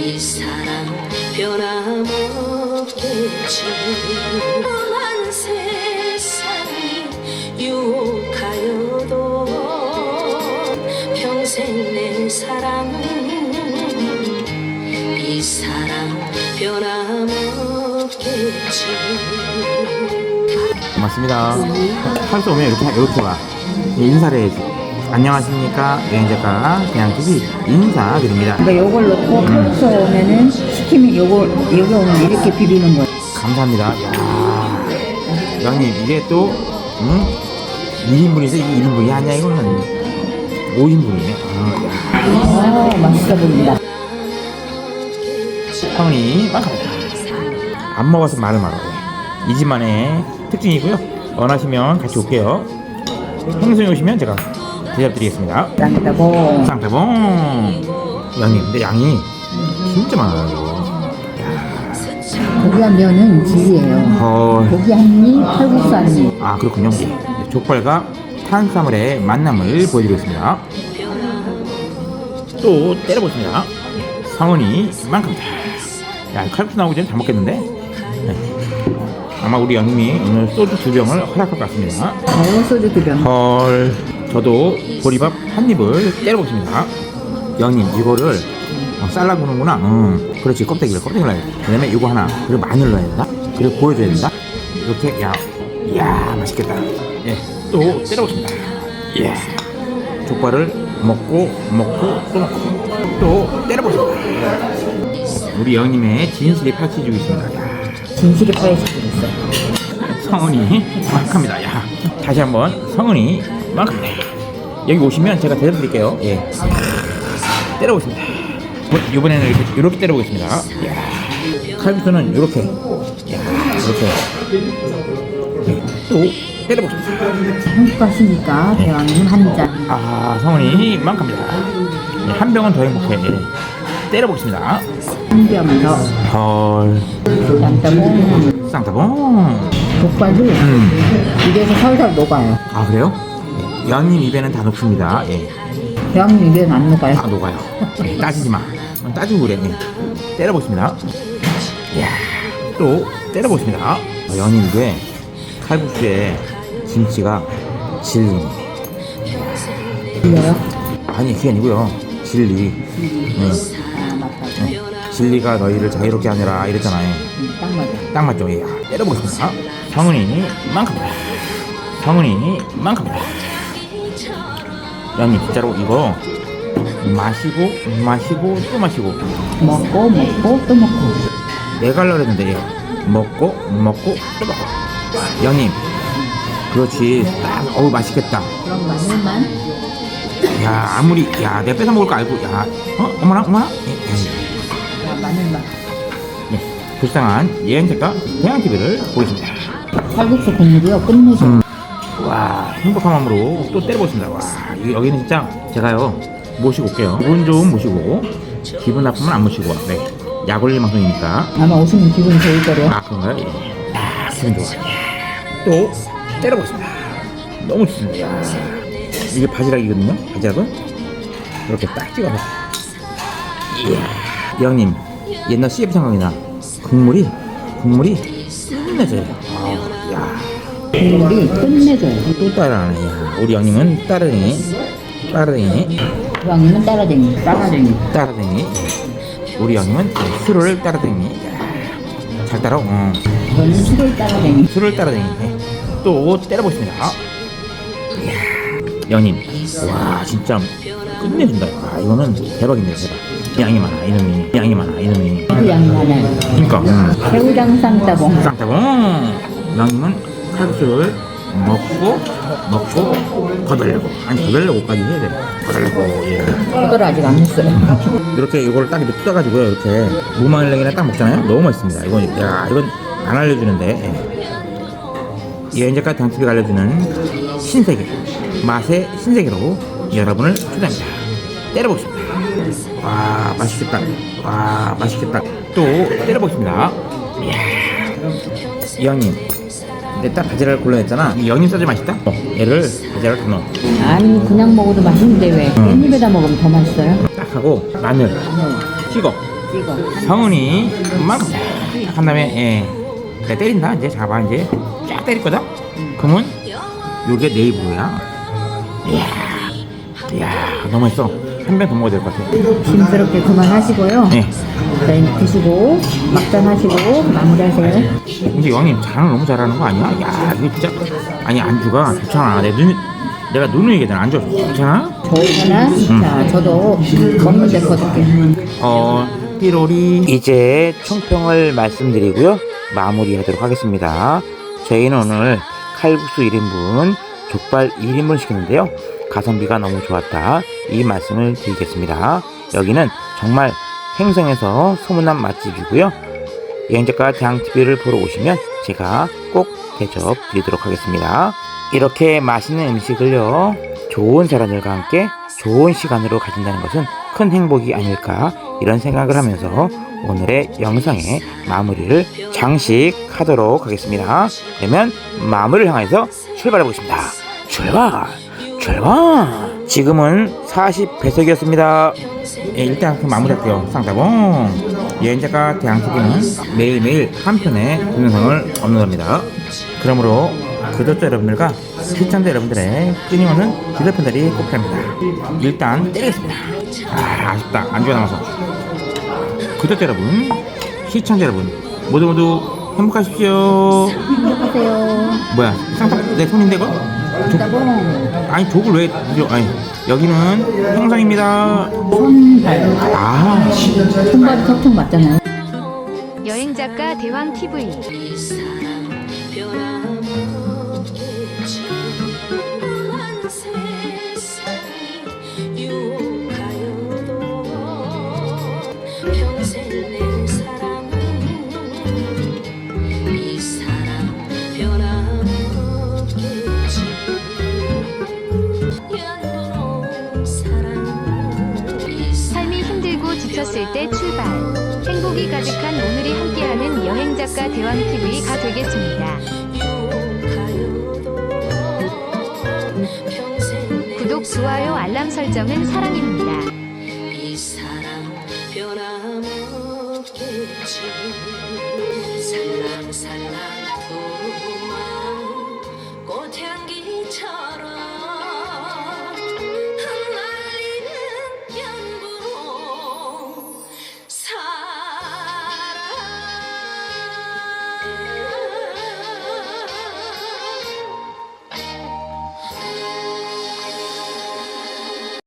이 사랑 변함없겠지 험한 세상이 유혹하여도 평생 내 사랑 이 사랑 변함없겠지 고맙습니다. 할수 오면 이렇게, 이렇게 와. 인사를 해야지. 안녕하십니까. 여행작가 그냥TV 인사드립니다. 그러니까 요걸 넣고 칼국수 오면은 시키면 요거 여기 오면 이렇게 비비는 거예요. 감사합니다. 야 양님, 이게 또, 응? 1인분이서 이게 1인분이 아니야, 이거는. 5인분이네. 아, 야. 아 맛있어 보인다. 만갑니다. 안 먹어서 말을 말아요. 이 집만의 특징이고요. 원하시면 같이 올게요. 행성이 오시면 제가 대접드리겠습니다. 짱따고 쌍태봉 양님 근데 양이 진짜 많아요 고기 한 면은 질이에요. 헐. 고기 한 입, 칼국수 한 입. 아 그렇군요 족발과 탄수화물의 만남을 보여드리고 있습니다 또 때려보겠습니다 성은이 만큼다 야 칼국수 나오기 전에 다 먹겠는데 네. 아마 우리 양님이 오늘 소주 두 병을 허락할 것 같습니다 어 소주 두 병. 헐 저도 보리밥 한 입을 때려보겠습니다. 영님 이거를 어, 쌀라 구는구나. 응. 그렇지. 껍데기를 껍데기를 넣어야 돼. 그 다음에 이거 하나 그리고 마늘 넣어야 된다. 그리고 보여줘야 된다. 이렇게 야 이야 맛있겠다. 예 또 때려보겠습니다. 예. 족발을 먹고 먹고 또 먹고 또 때려보겠습니다. 우리 영님의 진실이 펼쳐지고 있습니다. 야. 진실이 파헤치고 있어요. 성은이 만큼이다. 야, 다시 한번 성은이 만큼이다. 여기 오시면 제가 대답드릴게요. 예. 때려보겠습니다. 뭐, 이번에는 이렇게, 이렇게 때려보겠습니다. 야, 칼국수는 이렇게. 야, 이렇게. 예, 또 가시니까 대왕님 한 잔. 아, 성은이 만큼이다. 예, 한 병은 더 행복해. 예. 때려보겠습니다. 한 병 더. 헐, 짱따고 쌍따봉. 족발도 음. 입에서 살살 녹아요. 아, 그래요? 양님 입에는 다 녹습니다. 예. 대왕님 입에는 안 녹아요. 다 녹아요. 예, 따지지 마. 어, 따지고 그래. 예. 때려보겠습니다. 이야, 또 때려보겠습니다. 어, 연인 이게 칼국수에 김치가 진리. 들려요? 아니, 그게 아니고요. 진리. 응. 아 맞다. 응. 진리가 너희를 자유롭게 하느라 이랬잖아요. 음, 딱 맞아. 딱 맞죠? 예. 때려보겠습니다. 성은이 만큼이다. 성은이 만큼 연님 진짜로 이거 마시고 마시고 또 마시고 먹고 먹고 또 먹고. 내가 하려고 했는데 먹고 먹고 또 먹고 양님 그렇지 딱 어우 맛있겠다 그럼 마늘만 야 아무리 야 내가 뺏어 먹을 거 알고 야 어? 어머나 어머나 예, 예. 야, 마늘만. 네 불쌍한 여행작가 대양TV를 보겠습니다 칼국수 국물이요 끝내줘. 음. 와 행복한 마음으로 또 때려보겠습니다 와 이- 여기는 진짜 제가요 모시고 올게요 기분 좋은 모시고 기분 나쁘면 안 모시고 네 약올림 방송이니까 아마 오시면 기분이 좋을 거래요. 아 그런가요? 예. 아 기분 좋아 또 때려보겠습니다 너무 좋습니다. 이게 바지락이거든요 바지락은 이렇게 딱 찍어서 이야 이왕님 옛날 CF 생각이 나 국물이 국물이 끝내줘요. 국물이 끝내줘요. 또 따라하네 야. 우리 양님은 따라쟁이 따라쟁이 대왕님은 따라쟁이. 따라쟁이. 따라쟁이 우리 양님은 술을 야. 잘 따라 어. 저는 술을 따라쟁이. 술을 따라다니네. 또 때려보십니다. 이야, 연인. 와, 진짜 끝내준다. 아, 이거는 대박인데, 대박. 양이 많아, 이놈이. 양이 많아, 이놈이. 그 양이 많아요. 그니까, 음. 새우장 쌈따봉. 쌍따봉. 양님은 칼국수를 먹고, 먹고, 거들려고. 아니, 거들려고까지 해야 돼. 거들려고, 예. 그걸 아직 안 했어요. 이렇게 이걸 딱 이렇게 뜯어가지고요 이렇게 무마늘냉이랑 딱 먹잖아요 너무 맛있습니다 이건 야 이건 안 알려주는데 예. 여행작가 당TV가 알려주는 신세계 맛의 신세계로 여러분을 초대합니다 때려보겠습니다 와 맛있겠다 와 맛있겠다 또 때려보겠습니다 이야 이왕님 근데 딱 바지락을 골라냈잖아. 이 영님 소주 맛있다? 어, 얘를 바지락을 다 넣어. 아니 그냥 먹어도 맛있는데 왜? 깻잎에다 먹으면 더 맛있어요? 딱 하고 마늘 찍어. 찍어. 성은이 만큼 한 다음에 예. 내가 때린다 이제 잡아 이제. 쫙 때릴 거다? 그러면 요게 네이버야. 이야 이야 너무 맛있어 한병더 먹어야 될 것 같아 심스럽게 그만하시고요. 예. 네, 드시고 막잔 하시고 마무리하세요. 근데 왕님 장을 너무 잘하는 거 아니야? 야 이거 진짜 아니 안주가 좋잖아 내 눈, 내가 눈을 얘기하잖아 안주 좋잖아 저거는 자 저도 먹는데 거둘게. 어, 띠로리. 이제 총평을 말씀드리고요. 마무리하도록 하겠습니다. 저희는 오늘 칼국수 1인분, 족발 1인분 시켰는데요. 가성비가 너무 좋았다. 이 말씀을 드리겠습니다. 여기는 정말 행성에서 소문난 맛집이고요. 여행작가 대항TV를 보러 오시면 제가 꼭 대접 드리도록 하겠습니다. 이렇게 맛있는 음식을요, 좋은 사람들과 함께 좋은 시간으로 가진다는 것은 큰 행복이 아닐까 이런 생각을 하면서 오늘의 영상의 마무리를 장식하도록 하겠습니다. 그러면 마무리를 향해서 출발해 보겠습니다. 출발! 출발! 지금은 40배속이었습니다. 예, 일단 그 마무리할게요. 쌍따봉. 여행작가 대항TV는 매일매일 한 편의 동영상을 업로드합니다. 그러므로 구독자 여러분들과 시청자 여러분들의 끊임없는 기대 편들이 꼭 필요합니다. 일단 때리겠습니다. 아, 아쉽다. 안주가 남아서. 구독자 여러분, 시청자 여러분, 모두 모두 행복하십시오. 행복하세요. 뭐야, 쌍따봉 내 손인데 이거? 족, 아니 족을 왜? 아니 여기는 형상입니다. 손발 아, 손발이 턱턱 맞잖아요. 여행 작가 대왕 TV 지쳤을 때 출발 행복이 가득한 오늘이 함께하는 여행 작가 대왕 TV가 되겠습니다. 구독 좋아요 알람 설정은 사랑입니다. 살랑살랑 두 마음 꽃향기처럼